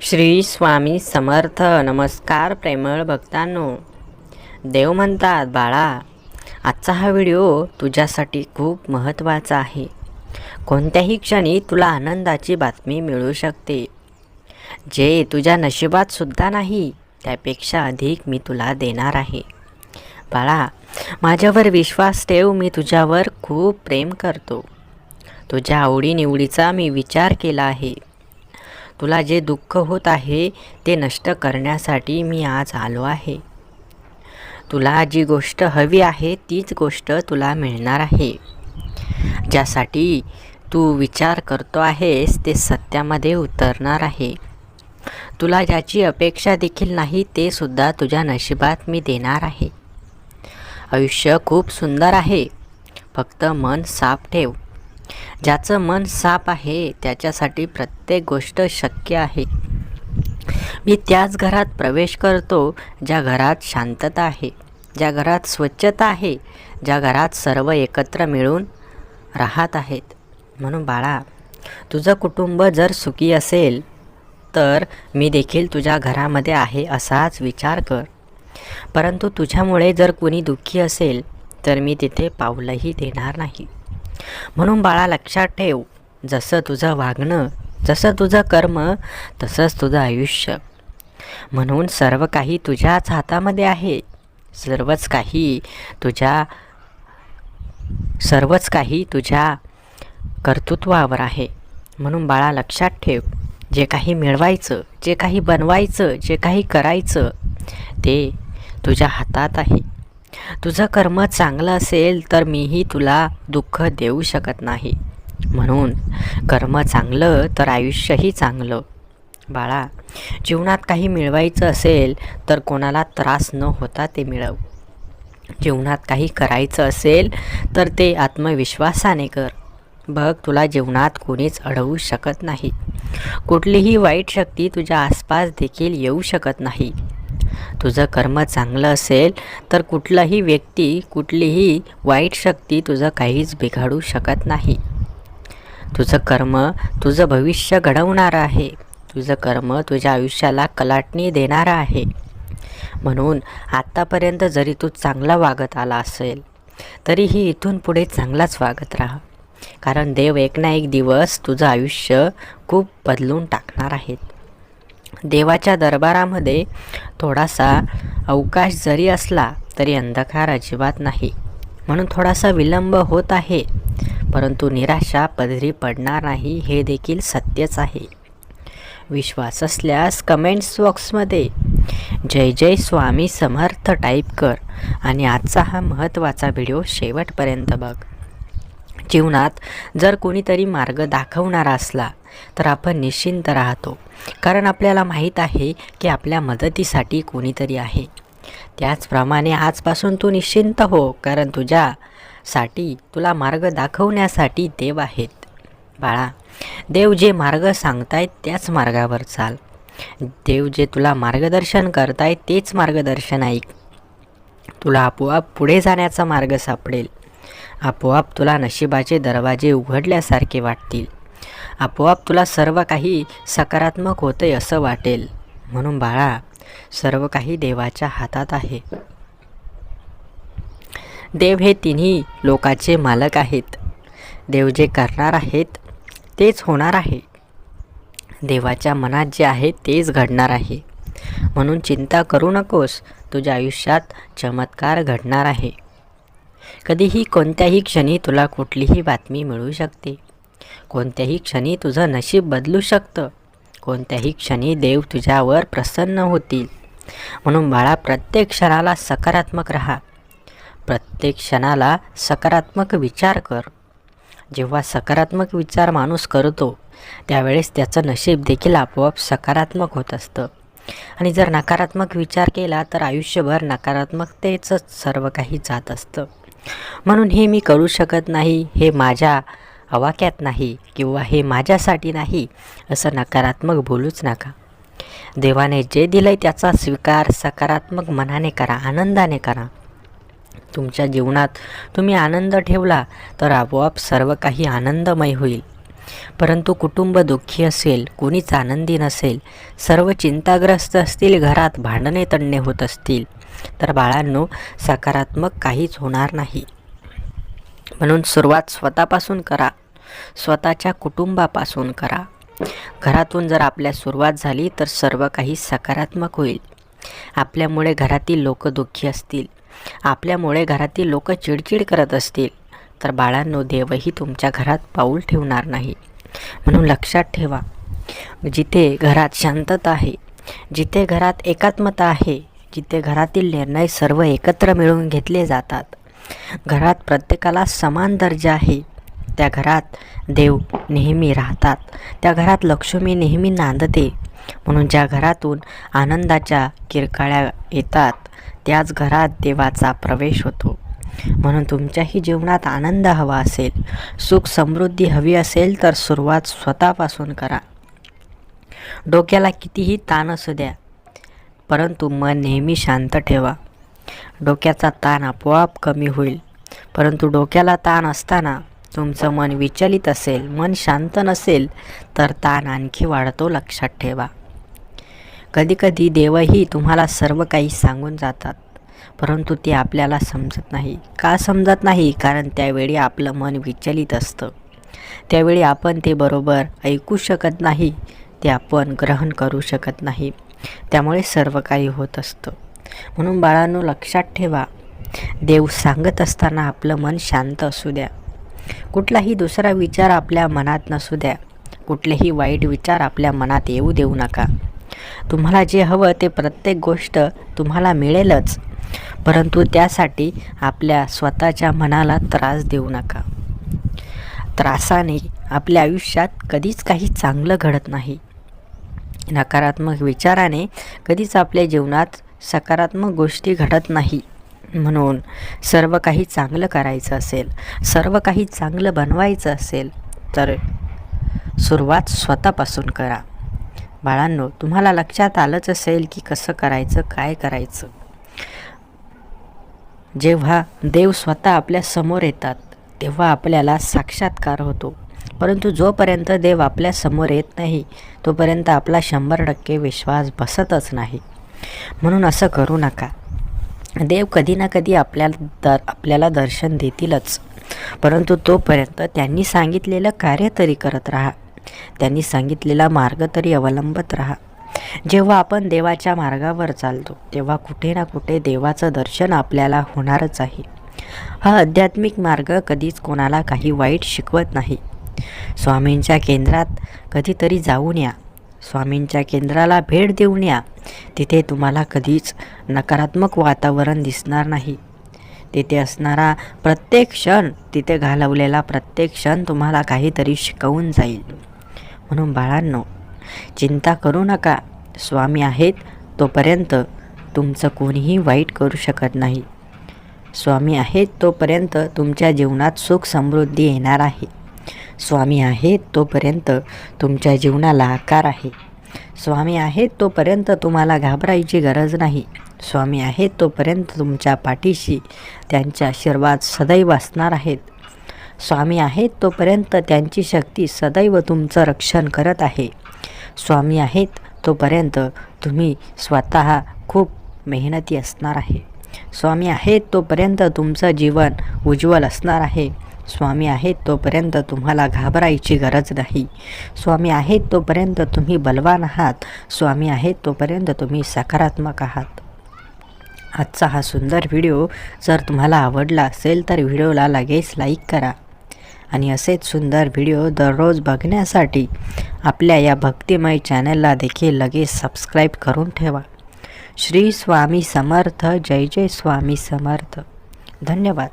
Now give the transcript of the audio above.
श्री स्वामी समर्थ. नमस्कार प्रेमळ भक्तांनो. देव म्हणतात बाळा आजचा हा व्हिडिओ तुझ्यासाठी खूप महत्त्वाचा आहे. कोणत्याही क्षणी तुला आनंदाची बातमी मिळू शकते. जे तुझ्या नशिबात सुद्धा नाही त्यापेक्षा अधिक मी तुला देणार आहे. बाळा माझ्यावर विश्वास ठेव मी तुझ्यावर खूप प्रेम करतो. तुझ्या आवडीनिवडीचा मी विचार केला आहे. तुला जे दुःख होत आहे ते नष्ट करण्यासाठी मी आज आलो आहे. तुला जी गोष्ट हवी आहे तीच गोष्ट तुला मिळणार आहे. ज्यासाठी तू विचार करतो आहेस ते सत्यामध्ये उतरणार आहे. तुला ज्याची अपेक्षा देखील नाही ते सुद्धा तुझ्या नशिबात मी देणार आहे. आयुष्य खूप सुंदर आहे. फक्त मन साफ ठेव. ज्याचं मन साफ आहे त्याच्यासाठी प्रत्येक गोष्ट शक्य आहे. मी त्याच घरात प्रवेश करतो ज्या घरात शांतता आहे ज्या घरात स्वच्छता आहे ज्या घरात सर्व एकत्र मिळून राहत आहेत. म्हणून बाळा तुझं कुटुंब जर सुखी असेल तर मी देखील तुझ्या घरामध्ये आहे असाच विचार कर. परंतु तुझ्यामुळे जर कोणी दुःखी असेल तर मी तिथे पाऊलही देणार नाही. म्हणून बाळा लक्षात ठेव जसं तुझं वागणं जसं तुझं कर्म तसंच तुझं आयुष्य. म्हणून सर्व काही तुझ्याच हातामध्ये आहे. सर्वच काही तुझ्या सर्वच काही तुझ्या कर्तृत्वावर आहे. म्हणून बाळा लक्षात ठेव जे काही मिळवायचं जे काही बनवायचं जे काही करायचं ते तुझ्या हातात आहे. तुझं कर्म चांगलं असेल तर मीही तुला दुःख देऊ शकत नाही. म्हणून कर्म चांगलं तर आयुष्यही चांगलं. बाळा जीवनात काही मिळवायचं असेल तर कोणाला त्रास न होता ते मिळव. जीवनात काही करायचं असेल तर ते आत्मविश्वासाने कर. बघ तुला जीवनात कोणीच अडवू शकत नाही. कुठलीही वाईट शक्ती तुझ्या आसपास देखील येऊ शकत नाही. तुझं कर्म चांगलं असेल तर कुठलाही व्यक्ती कुठलीही वाईट शक्ती तुझं काहीच बिघाडू शकत नाही. तुझं कर्म तुझं भविष्य घडवणारं आहे. तुझं कर्म तुझ्या आयुष्याला कलाटणी देणारं आहे. म्हणून आत्तापर्यंत जरी तू चांगला वागत आला असेल तरीही इथून पुढे चांगलाच वागत राहा. कारण देव एक ना एक दिवस तुझं आयुष्य खूप बदलून टाकणार आहेत. देवाच्या दरबारामध्ये थोडासा अवकाश जरी असला तरी अंधकार अजिबात नाही. म्हणून थोडासा विलंब होत आहे. परंतु निराशा पदरी पडणार नाही हे देखील सत्यच आहे. विश्वास असल्यास कमेंट्स बॉक्समध्ये जय जय स्वामी समर्थ टाईप कर आणि आजचा हा महत्त्वाचा व्हिडिओ शेवटपर्यंत बघ. जीवनात जर कोणीतरी मार्ग दाखवणारा असला तर आपण निश्चिंत राहतो. कारण आपल्याला माहीत आहे की आपल्या मदतीसाठी कोणीतरी आहे. त्याचप्रमाणे आजपासून तू निश्चिंत हो कारण तुझ्यासाठी तुला मार्ग दाखवण्यासाठी देव आहेत. बाळा देव जे मार्ग सांगतायत त्याच मार्गावर चाल. देव जे तुला मार्गदर्शन करतायत तेच मार्गदर्शन ऐक. तुला आपोआप पुढे जाण्याचा मार्ग सापडेल. आपोआप तुला नशिबाचे दरवाजे उघडल्यासारखे वाटतील. आपोआप तुला सर्व काही सकारात्मक होते असं वाटेल. म्हणून बाळा सर्व काही देवाच्या हातात आहे. देव हे तिन्ही लोकाचे मालक आहेत. देव जे करणार आहेत तेच होणार आहे. देवाच्या मनात जे आहे तेच घडणार आहे. म्हणून चिंता करू नकोस तुझ्या आयुष्यात चमत्कार घडणार आहे. कधीही कोणत्याही क्षणी तुला कुठलीही बातमी मिळू शकते. कोणत्याही क्षणी तुझं नशीब बदलू शकतं. कोणत्याही क्षणी देव तुझ्यावर प्रसन्न होतील. म्हणून बाळा प्रत्येक क्षणाला सकारात्मक राहा. प्रत्येक क्षणाला सकारात्मक विचार कर. जेव्हा सकारात्मक विचार माणूस करतो त्यावेळेस त्याचं नशीब देखील आपोआप सकारात्मक होत असतं. आणि जर नकारात्मक विचार केला तर आयुष्यभर नकारात्मकतेचंच सर्व काही जात असतं. म्हणून हे मी करू शकत नाही हे माझ्या आवाक्यात नाही किंवा हे माझ्यासाठी नाही असं नकारात्मक बोलूच नका. देवाने जे दिलं आहे त्याचा स्वीकार सकारात्मक मनाने करा आनंदाने करा. तुमच्या जीवनात तुम्ही आनंद ठेवला तर आपोआप सर्व काही आनंदमय होईल. परंतु कुटुंब दुःखी असेल कोणीच आनंदी नसेल सर्व चिंताग्रस्त असतील घरात भांडणे तणणे होत असतील तर बाळांनो सकारात्मक काहीच होणार नाही. म्हणून सुरुवात स्वतःपासून करा. स्वतःच्या कुटुंबापासून करा. घरातून जर आपल्या सुरुवात झाली तर सर्व काही सकारात्मक होईल. आपल्यामुळे घरातील लोक दुःखी असतील. आपल्यामुळे घरातील लोक चिडचिड करत असतील. तर बाळांनो देवही तुमच्या घरात पाऊल ठेवणार नाही. म्हणून लक्षात ठेवा जिथे घरात शांतता आहे जिथे घरात एकात्मता आहे जिथे घरातील निर्णय सर्व एकत्र मिळून घेतले जातात घरात प्रत्येकाला समान दर्जा आहे. त्या घरात देव नेहमी राहतात. त्या घरात लक्ष्मी नेहमी नांदते. म्हणून ज्या घरातून आनंदाच्या किरकाळ्या येतात त्याच घरात देवाचा प्रवेश होतो. म्हणून तुमच्याही जीवनात आनंद हवा असेल सुख समृद्धी हवी असेल तर सुरुवात स्वतःपासून करा. डोक्याला कितीही ताण असू द्या परंतु मन नेहमी शांत ठेवा. डोक्याचा ताण आपोआप कमी होईल. परंतु डोक्याला ताण असताना तुमचं मन विचलित असेल मन शांत नसेल तर ताण आणखी वाढतो लक्षात ठेवा. कधीकधी देवही तुम्हाला सर्व काही सांगून जातात परंतु ते आपल्याला समजत नाही. का समजत नाही? कारण त्यावेळी आपलं मन विचलित असतं. त्यावेळी आपण ते बरोबर ऐकू शकत नाही ते आपण ग्रहण करू शकत नाही. त्यामुळे सर्व काही होत असतं. म्हणून बाळांनो लक्षात ठेवा. देव सांगत असताना आपलं मन शांत असू द्या. कुठलाही दुसरा विचार आपल्या मनात नसू द्या. कुठलेही वाईट विचार आपल्या मनात येऊ देऊ नका. तुम्हाला जे हवं ते प्रत्येक गोष्ट तुम्हाला मिळेलच. परंतु त्यासाठी आपल्या स्वतःच्या मनाला त्रास देऊ नका. त्रासाने आपल्या आयुष्यात कधीच काही चांगलं घडत नाही. नकारात्मक विचाराने कधीच आपल्या जीवनात सकारात्मक गोष्टी घडत नाही. म्हणून सर्व काही चांगलं करायचं असेल सर्व काही चांगलं बनवायचं असेल तर सुरुवात स्वतःपासून करा. बाळांनो तुम्हाला लक्षात आलंच असेल की कसं करायचं काय करायचं. जेव्हा देव स्वतः आपल्यासमोर येतात तेव्हा आपल्याला साक्षात्कार होतो. परंतु जोपर्यंत देव आपल्यासमोर येत नाही तोपर्यंत आपला शंभर टक्के विश्वास बसतच नाही. म्हणून असं करू नका. देव कधी ना कधी आपल्याला दर आपल्याला दर्शन देतीलच. परंतु तोपर्यंत त्यांनी सांगितलेलं कार्य तरी करत राहा. त्यांनी सांगितलेला मार्ग तरी अवलंबत राहा. जेव्हा आपण देवाच्या मार्गावर चालतो तेव्हा कुठे ना कुठे देवाचं दर्शन आपल्याला होणारच आहे. हा आध्यात्मिक मार्ग कधीच कोणाला काही वाईट शिकवत नाही. स्वामींच्या केंद्रात कधीतरी जाऊन या. स्वामींच्या केंद्राला भेट देऊन या. तिथे तुम्हाला कधीच नकारात्मक वातावरण दिसणार नाही. तिथे असणारा प्रत्येक क्षण तिथे घालवलेला प्रत्येक क्षण तुम्हाला काहीतरी शिकवून जाईल. म्हणून बाळांनो चिंता करू नका. स्वामी आहेत तोपर्यंत तुमचं कोणीही वाईट करू शकत नाही. स्वामी आहेत तोपर्यंत तुमच्या जीवनात सुख समृद्धी येणार आहे. स्वामी आहेत तोपर्यंत तुमच्या जीवनाला आकार आहे. स्वामी आहेत तोपर्यंत तुम्हाला घाबरायची गरज नाही. स्वामी आहेत तोपर्यंत तुमच्या पाठीशी त्यांचे आशीर्वाद सदैव असणार आहेत. स्वामी आहेत तोपर्यंत त्यांची शक्ती सदैव तुमचं रक्षण करत आहे. स्वामी आहेत तोपर्यंत तुम्ही स्वतः खूप मेहनती असणार आहे. स्वामी आहेत तोपर्यंत तुमचं जीवन उज्ज्वल असणार आहे. स्वामी आहेत तोपर्यंत तुम्हाला घाबरायची गरज नाही. स्वामी आहेत तोपर्यंत तुम्ही बलवान आहात. स्वामी आहेत तोपर्यंत तुम्ही सकारात्मक आहात. आजचा हा सुंदर व्हिडिओ जर तुम्हाला आवडला असेल तर व्हिडिओला लगेच लाईक करा. आणि असेच सुंदर व्हिडिओ दररोज बघण्यासाठी आपल्या या भक्तिमय चॅनलला देखील लगेच सबस्क्राईब करून ठेवा. श्री स्वामी समर्थ. जय जय स्वामी समर्थ. धन्यवाद.